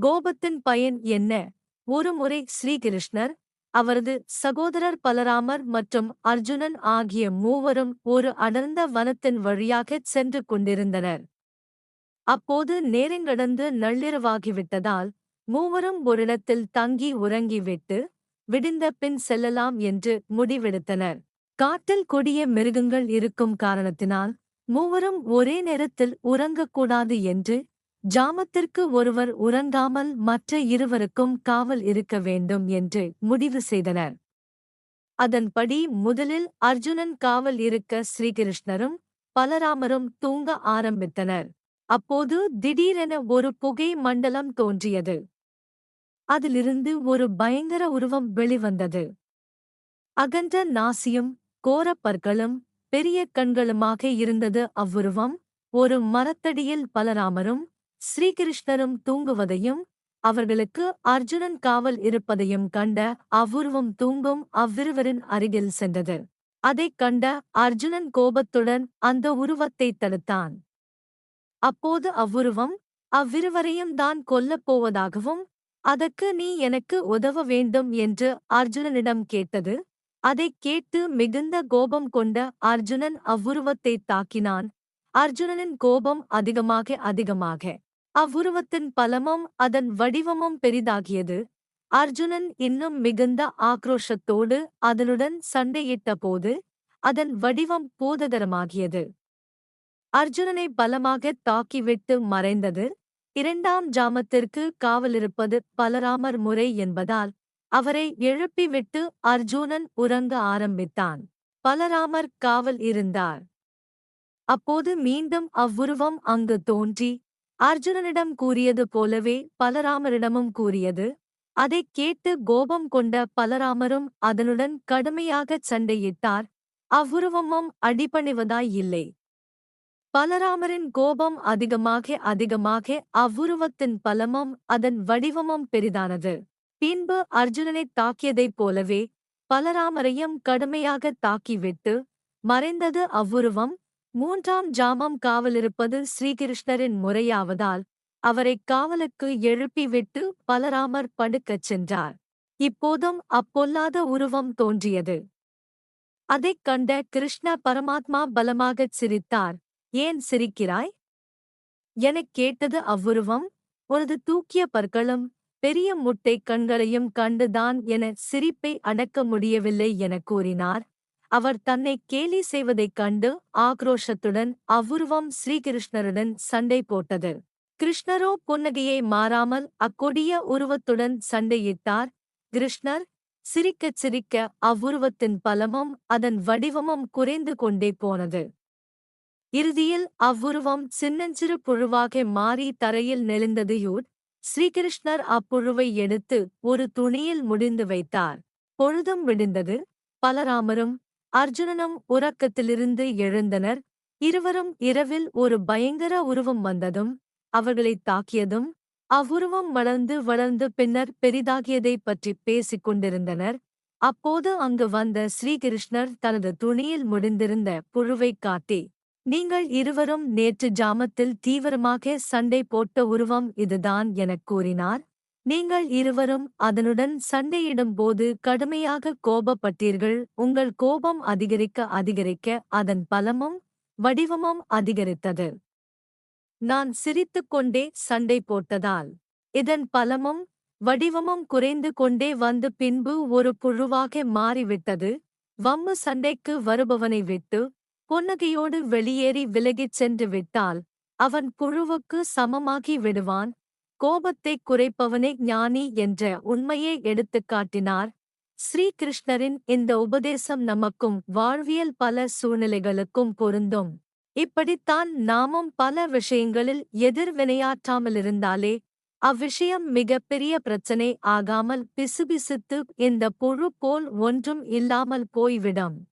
கோபத்தின் பயன் என்ன? ஒருமுறை ஸ்ரீகிருஷ்ணர் அவரது சகோதரர் பலராமர் மற்றும் அர்ஜுனன் ஆகிய மூவரும் ஒரு அடர்ந்த வனத்தின் வழியாகச் சென்று கொண்டிருந்தனர். அப்போது நேரங்கடந்து நள்ளிரவாகிவிட்டதால் மூவரும் ஒரிடத்தில் தங்கி உறங்கிவிட்டு விடிந்த பின் செல்லலாம் என்று முடிவெடுத்தனர். காட்டில் கொடிய மிருகங்கள் இருக்கும் காரணத்தினால் மூவரும் ஒரே நேரத்தில் உறங்கக்கூடாது என்று ஜாமத்திற்கு ஒருவர் உறங்காமல் மற்ற இருவருக்கும் காவல் இருக்க வேண்டும் என்று முடிவு செய்தனர். அதன்படி முதலில் அர்ஜுனன் காவல் இருக்க ஸ்ரீகிருஷ்ணரும் பலராமரும் தூங்க ஆரம்பித்தனர். அப்போது திடீரென ஒரு புகை மண்டலம் தோன்றியது. அதிலிருந்து ஒரு பயங்கர உருவம் வெளிவந்தது. அகன்ற நாசியும் கோரப்பற்களும் பெரிய கண்களுமாக இருந்தது அவ்வுருவம். ஒரு மரத்தடியில் பலராமரும் ஸ்ரீகிருஷ்ணரும் தூங்குவதையும் அவர்களுக்கு அர்ஜுனன் காவல் இருப்பதையும் கண்ட அவ்வுருவம் தூங்கும் அவ்விருவரின் அருகில் சென்றது. அதைக் கண்ட அர்ஜுனன் கோபத்துடன் அந்த உருவத்தைத் தடுத்தான். அப்போது அவ்வுருவம் அவ்விருவரையும் தான் கொல்லப் போவதாகவும் அதற்கு நீ எனக்கு உதவ வேண்டும் என்று அர்ஜுனனிடம் கேட்டது. அதைக் கேட்டு மிகுந்த கோபம் கொண்ட அர்ஜுனன் அவ்வுருவத்தைத் தாக்கினான். அர்ஜுனனின் கோபம் அதிகமாக அதிகமாக அவ்வுருவத்தின் பலமும் அதன் வடிவமும் பெரிதாகியது. அர்ஜுனன் இன்னும் மிகுந்த ஆக்ரோஷத்தோடு அதனுடன் சண்டையிட்ட போது அதன் வடிவம் போததரமாகியது அர்ஜுனனை பலமாகத் தாக்கிவிட்டு மறைந்தது. இரண்டாம் ஜாமத்திற்கு காவலிருப்பது பலராமர் முறை என்பதால் அவரை எழுப்பிவிட்டு அர்ஜுனன் உறங்க ஆரம்பித்தான். பலராமர் காவல் இருந்தார். அப்போது மீண்டும் அவ்வுருவம் அங்கு தோன்றி அர்ஜுனனிடம் கூறியது போலவே பலராமரிடமும் கூறியது. அதைக் கேட்டு கோபம் கொண்ட பலராமரும் அதனுடன் கடுமையாகச் சண்டையிட்டார். அவ்வுருவமும் அடிபணிவதாய் இல்லை. பலராமரின் கோபம் அதிகமாக அதிகமாக அவ்வுருவத்தின் பலமும் அதன் வடிவமும் பெரிதானது. பின்பு அர்ஜுனனைத் தாக்கியதைப் போலவே பலராமரையும் கடுமையாகத் தாக்கிவிட்டு மறைந்தது அவ்வுருவம் மூன்றாம் ஜாமம் காவலிருப்பது ஸ்ரீகிருஷ்ணரின் முறையாவதால் அவரைக் காவலுக்கு எழுப்பிவிட்டு பலராமர் படுக்கச் சென்றார். இப்போதும் அப்பொல்லாத உருவம் தோன்றியது. அதைக் கண்ட கிருஷ்ண பரமாத்மா பலமாகச் சிரித்தார். ஏன் சிரிக்கிறாய்? எனக் கேட்டது அவ்வுருவம். உனது தூக்கிய பற்களும் பெரிய முட்டை கண்களையும் கண்டுதான் என சிரிப்பை அடக்க முடியவில்லை எனக் கூறினார். அவர் தன்னை கேலி செய்வதைக் கண்டு ஆக்ரோஷத்துடன் அவ்வுருவம் ஸ்ரீகிருஷ்ணருடன் சண்டை போட்டது. கிருஷ்ணரோ புன்னகையை மாறாமல் அக்கொடிய உருவத்துடன் சண்டையிட்டார். கிருஷ்ணர் சிரிக்கச் சிரிக்க அவ்வுருவத்தின் பலமும் அதன் வடிவமும் குறைந்து கொண்டே போனது. இறுதியில் அவ்வுருவம் சின்னஞ்சிறு புழுவாக மாறி தரையில் நெளிந்ததையூர் ஸ்ரீகிருஷ்ணர் அப்புழுவை எடுத்து ஒரு துணியில் முடிந்து வைத்தார். பொழுதும் விடிந்தது. பலராமரும் அர்ஜுனனும் உறக்கத்திலிருந்து எழுந்தனர். இருவரும் இரவில் ஒரு பயங்கர உருவம் வந்ததும் அவர்களைத் தாக்கியதும் அவ்வுருவம் வளர்ந்து வளர்ந்து பின்னர் பெரிதாகியதைப் பற்றி பேசிக் கொண்டிருந்தனர். அப்போது அங்கு வந்த ஸ்ரீகிருஷ்ணர் தனது துணியில் முடிந்திருந்த புழுவைக் காட்டி நீங்கள் இருவரும் நேற்று ஜாமத்தில் தீவிரமாக சண்டை போட்ட உருவம் இதுதான் எனக் கூறினார். நீங்கள் இருவரும் அதனுடன் சண்டையிடும்போது கடுமையாக கோபப்பட்டீர்கள். உங்கள் கோபம் அதிகரிக்க அதிகரிக்க அதன் பலமும் வடிவமும் அதிகரித்தது. நான் சிரித்துக் கொண்டே சண்டை போட்டதால் இதன் பலமும் வடிவமும் குறைந்து கொண்டே வந்து பின்பு ஒரு புழுவாக மாறிவிட்டது. வம்மு சண்டைக்கு வருபவனை விட்டு புன்னகையோடு வெளியேறி விலகிச் சென்று விட்டால் அவன் புழுவுக்கு சமமாகி விடுவான். கோபத்தைக் குறைப்பவனே ஞானி என்ற உண்மையை எடுத்துக் காட்டினார். ஸ்ரீகிருஷ்ணரின் இந்த உபதேசம் நமக்கும் வாழ்வியல் பல சூழ்நிலைகளுக்கும் பொருந்தும். இப்படித்தான் நாமும் பல விஷயங்களில் எதிர்வினையாற்றாமலிருந்தாலே அவ்விஷயம் மிகப்பெரிய பிரச்சனை ஆகாமல் பிசுபிசுத்து இந்த புழு போல் ஒன்றும் இல்லாமல் போய்விடும்.